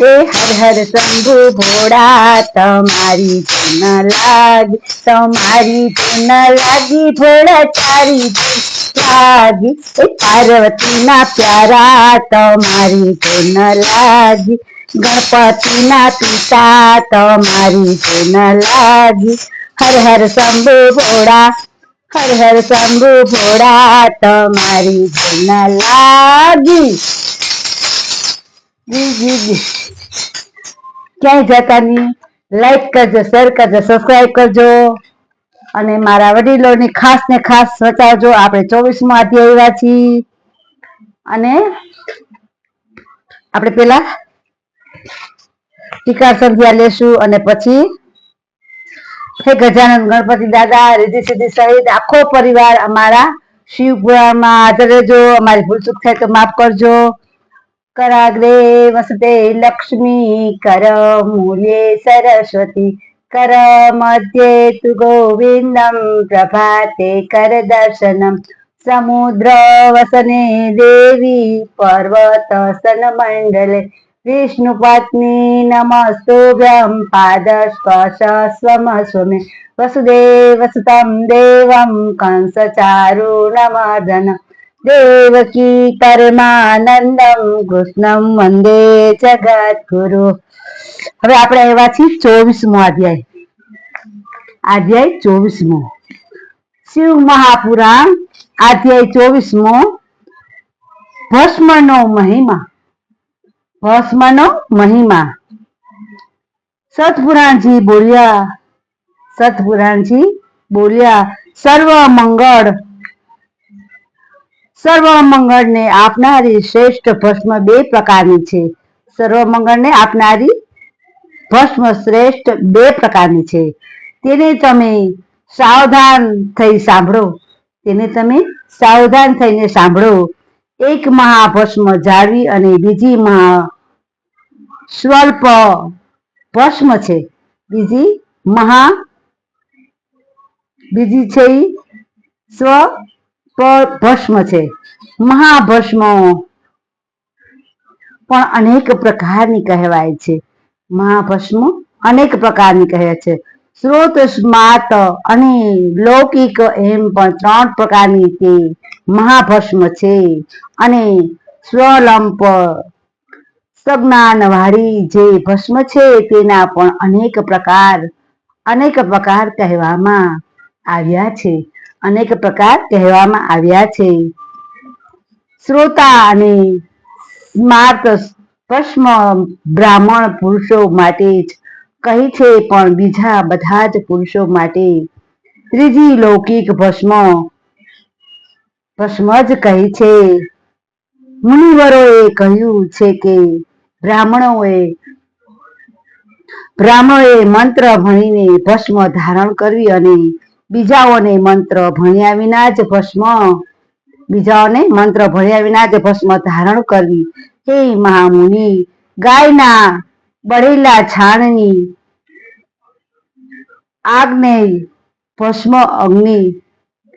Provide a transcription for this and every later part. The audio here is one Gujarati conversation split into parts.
એ હર હર શંભુ ભોળા તમારી ધૂન લાગી તમારી ધૂન લાગી ભોળા તારી ધૂન લાગી એ પાર્વતીના પ્યારા તમારી ધૂન લાગી ગણપતિના પિતા તમારી ધૂન લાગી હર હર શંભુ ભોળા હર હર શંભુ ભોળા તમારી ધૂન લાગી જી જી જી ક્યાંય જતા નહીં. લાઈક કરજો શેર કરજો સબસ્ક્રાઈબ કરજો. અને મારા વડીલોની ખાસ ને ખાસ બચાવજો આપણે ચોવીસમો અધ્યાય આવ્યા છીએ. અને આપણે પેલા ટીકા સંધ્યા લેશું અને પછી હે ગજાનંદ ગણપતિ દાદા રીધિ સિદ્ધિ સહિત આખો પરિવાર અમારા શિવપુરામાં હાજર રહેજો. અમારી ભૂલ ચૂક થાય તો માફ કરજો. कराग्रे वसते लक्ष्मी कर मूल्ये सरस्वती कर मध्ये तु गोविन्दं प्रभाते करदर्शनं समुद्रवसने देवी पर्वतसनमण्डले विष्णुपत्नी नमस्तुभ्यं पादस्पर्शस्वमस्वमे वसुदेवसुतं देवं कंसचारु नमदन। દેવકી પરમાનંદમ કૃષ્ણમ વંદે જગત ગુરુ હવે આપણે આવ્યા છીએ ચોવીસમો અધ્યાય। અધ્યાય ચોવીસમો। શિવ મહાપુરાણ, અધ્યાય ચોવીસમો। ભસ્મનો મહિમા। ભસ્મનો મહિમા। સતપુરાણજી બોલ્યા સતપુરાણજી બોલ્યા સર્વ મંગળ સર્વ મંગળને આપનારી શ્રેષ્ઠ ભસ્મ બે પ્રકારની છે. સર્વ મંગળને આપનારી ભસ્મ શ્રેષ્ઠ બે પ્રકારની છે. તેને તમે સાવધાન થઈ સાંભળો. તેને તમે સાવધાન થઈને સાંભળો. એક મહાભસ્મ જાળવી અને બીજી મહા સ્વલ્પ ભસ્મ છે. બીજી મહા બીજી છે સ્વ ભસ્મ છે. મહાભસ્મ. પણ અનેક પ્રકારની કહેવાય છે. મહાભસ્મ અનેક પ્રકારની કહે છે. સ્રોત સ્માત અને લૌકિક એમ પણ ત્રણ પ્રકારની તે મહાભસ્મ છે. અને સ્વલંપ સજ્ઞાન વાળી જે ભસ્મ છે તેના પણ અનેક પ્રકાર અનેક પ્રકાર કહેવામાં આવ્યા છે. અનેક પ્રકાર કહેવામાં આવ્યા છે. શ્રોતા અને સ્માર્ત પશ્મ બ્રાહ્મણ પુરુષો માટે જ કહી છે, પણ બીજા બધા જ પુરુષો માટે ત્રીજી લૌકિક ભસ્મ ભસ્મ જ કહી છે. મુનિવરોએ કહ્યું છે કે બ્રાહ્મણોએ બ્રાહ્મણોએ મંત્ર ભણીને ભસ્મ ધારણ કરવી અને બીજાઓને મંત્ર ભણ્યા વિના જ ભસ્મ બીજાઓને મંત્ર ભર્યા વિના જ ભસ્મ ધારણ કરવી. હે મહામુનિ, ગાયના બળેલા છાણની આગને ભસ્મ અગ્નિ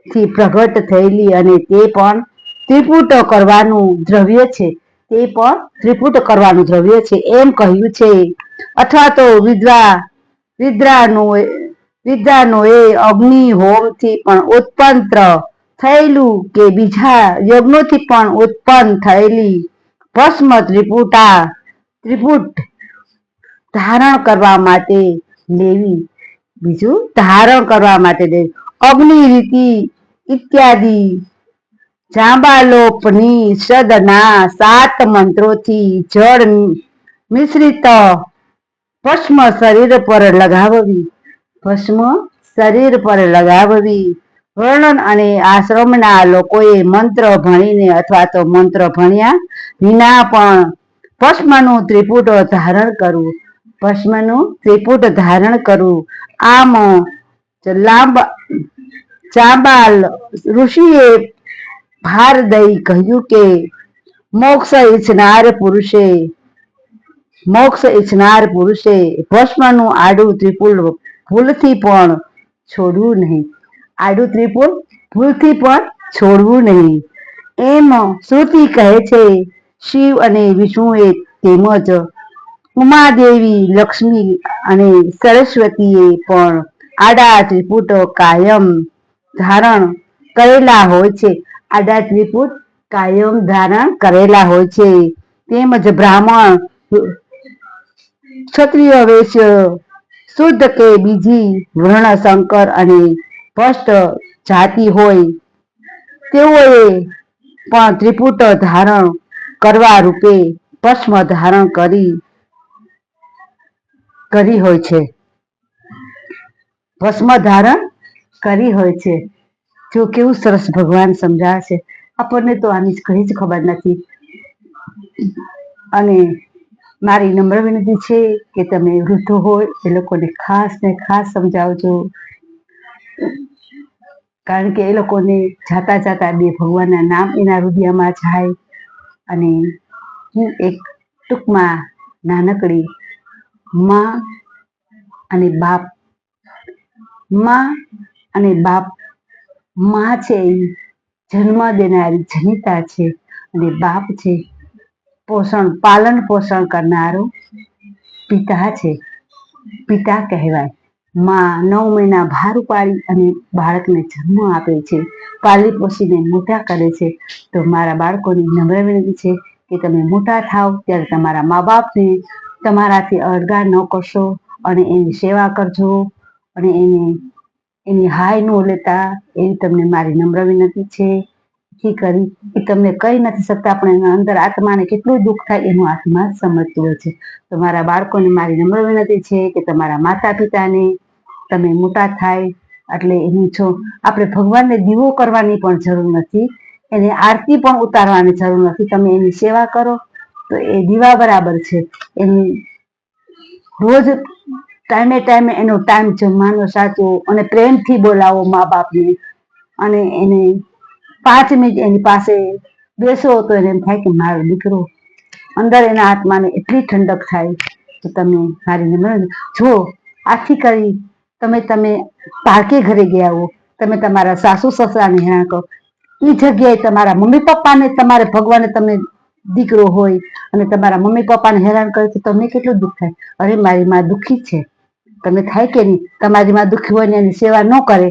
થી પ્રગટ થયેલી અને તે પણ ત્રિપુટ કરવાનું દ્રવ્ય છે. તે પણ ત્રિપુટ કરવાનું દ્રવ્ય છે. એમ કહ્યું છે. અથવા તો વિદ્વા, વિદ્રાનો વિદ્યાનો એ અગ્નિ હોમથી પણ ઉત્પન્ન થયેલું કે બીજા યજ્ઞોથી પણ ઉત્પન્ન થયેલી ભસ્મ ત્રિપુટા ત્રિપુટ ધારણ કરવા માટે લેવી. બીજું, ધારણ કરવા માટે લેવી અગ્નિ, રીતિ ઇત્યાદિ જાંબાલોપની સદના સાત મંત્રોથી જળ મિશ્રિત ભસ્મ શરીર પર લગાવવી. ભસ્મ શરીર પર લગાવવી. વર્ણન અને આશ્રમના લોકોએ મંત્ર ભણીને અથવા તો મંત્ર ભણ્યા વિના પણ ભસ્મનું ત્રિપુટ ધારણ કરવું. ભસ્મનું ત્રિપુટ ધારણ કરવું. આમ લાંબા ચાંબાલ ઋષિએ ભાર દઈ કહ્યું કે, મોક્ષ ઈચ્છનાર પુરુષે, મોક્ષ ઈચ્છનાર પુરુષે, ભસ્મનું આડું ત્રિપુલ ભૂલથી પણ છોડવું નહીં. આડું ત્રિપુલ ભૂલથી પણ છોડવું નહીં. એમ શ્રુતિ કહે છે, શિવ અને વિષ્ણુએ તેમજ ઉમાદેવી, લક્ષ્મી અને સરસ્વતીએ પણ આડા ત્રિપુટ કાયમ ધારણ કરેલા હોય છે. આડા ત્રિપુટ કાયમ ધારણ કરેલા હોય છે. તેમજ બ્રાહ્મણ, ક્ષત્રિય વેશ શુદ્ધ કે બીજી વર્ણ શંકર અને સ્પષ્ટ જાતિ હોય, તેઓએ પણ ત્રિપુટ ધારણ કરવા રૂપે ભસ્મ ધારણ કરી કરી હોય છે. ભસ્મ ધારણ કરી હોય છે. જો કેવું સરસ ભગવાન સમજાવે છે. આપણને તો આની કઈ જ ખબર નથી. અને મારી નમ્ર વિનંતી છે કે તમે વૃદ્ધો હોય, એ લોકોને ખાસ ને ખાસ સમજાવજો. કારણ કે એ લોકોને જાતા જાતા બે ભગવાનના નામ એના હૃદયમાં જાય અને હું એક ટૂંકમાં નાનકડી માં અને બાપ, માં અને બાપ, માં છે એ જન્મ દેનારી જનિતા છે અને બાપ છે પોષણ, પાલન પોષણ કરનારો પિતા છે. પિતા કહેવાય. માં નવ મહિના ભાર ઉપાડી અને બાળકને જન્મ આપે છે. પાલી પોષીને મોટા કરે છે. તો મારા બાળકોની નમ્ર વિનંતી છે કે તમે મોટા થાવ ત્યારે તમારા મા બાપને તમારાથી અળગા ન કરશો અને એની સેવા કરજો અને એને, એની હાય ન લેતા એવી તમને મારી નમ્ર વિનંતી છે. કી કરી એ તમને કહી નથી શકતા પણ એના અંદર આત્માને કેટલું દુઃખ થાય એનું આત્મા સમજતું હોય છે. તો મારા બાળકોને મારી નમ્ર વિનંતી છે કે તમારા માતા પિતાને તમે મોટા થાય, એટલે એની છો આપણે ભગવાનને દીવો કરવાની પણ જરૂર નથી, એને આરતી પણ ઉતારવાની જરૂર નથી, તમે એની સેવા કરો, તો એ દીવા બરાબર છે. એની રોજ ટાઈમે ટાઈમે એનો ટાઈમ જમવાનો સાચવો અને પ્રેમથી બોલાવો મા બાપને, અને એને પાંચ મિનિટ એની પાસે બેસો તો એને થાય કે મારો દીકરો અંદર એના આત્માને એટલી ઠંડક થાય, તો તમે મારી નમ્ર જો આથી કરી તમે તમે પારકે ઘરે ગયા હો, તમે તમારા સાસુ સસરાને હેરાણ કરો એ જગ્યાએ તમારા મમ્મી પપ્પાને તમારે ભગવાને તમને દીકરો હોય અને તમારા મમ્મી પપ્પાને હેરાન કરે તો તમને કેટલું દુઃખ થાય? અરે મારી માં દુઃખી છે. તમે થાય કે નહીં? તમારી માં દુઃખી હોય ને એની સેવા ન કરે,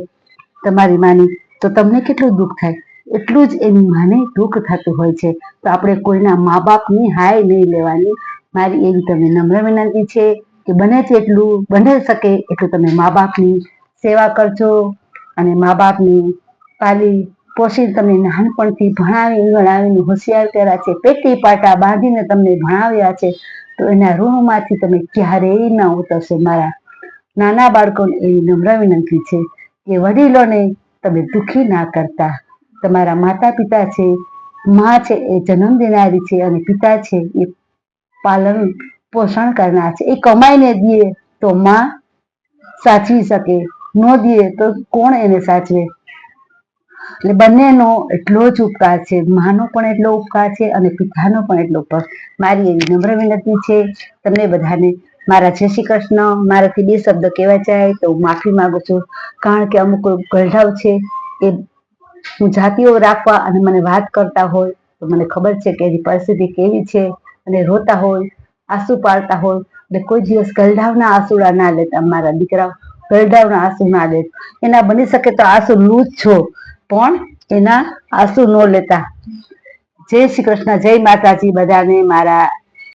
તમારી માની તો તમને કેટલું દુઃખ થાય? એટલું જ એની માને દુઃખ થતું હોય છે. તો આપણે કોઈના મા બાપની હાય નહીં લેવાની. મારી એવી તમને નમ્ર વિનંતી છે. કે બને તેટલું, બને શકે એટલું તમે મા બાપની સેવા કરજો અને મા બાપની પાલી પોષી તમને નાનપણથી ભણાવી, ગણાવીને હોશિયાર કર્યા છે, પેટી પાટા બાંધીને તમને ભણાવ્યા છે, તો એના ઋણમાંથી તમે ક્યારેય ના ઉતરશો. મારા નાના બાળકોને એવી નમ્ર વિનંતી છે કે વડીલોને તમે દુઃખી ના કરતા. તમારા માતા પિતા છે, મા છે, એ જન્મ દેનારી છે અને પિતા છે, એ પાલન પોષણ કરનાર છે. એ કમાઈને દે તો માં સાચવી શકે, ન દે તો કોણ એને સાચવે? એટલે બંનેનો એટલો જ ઉપકાર છે. માનો પણ એટલો ઉપકાર છે અને પિતાનો પણ એટલો ઉપકાર. મારી એવી નમ્ર વિનંતી છે તમને બધાને. મારા જય શ્રી કૃષ્ણ. મારાથી બે શબ્દ કહેવા જાય તો હું માફી માંગુ છું. કારણ કે અમુક ગઢાવ છે એ હું જાતિઓ રાખવા અને મને વાત કરતા હોય તો મને ખબર છે કે એની પરિસ્થિતિ કેવી છે અને રોતા હોય આંસુ પાડતા હોય, એટલે કોઈ દિવસ ગલઢાવના આંસુડા ના લેતા, મારા દીકરા ગલઢાવના આંસુ ના લે. એના બની શકે તો આંસુ લૂજ છો, પણ એના આંસુ ન લેતા. જય શ્રી કૃષ્ણ, જય માતાજી બધાને, મારા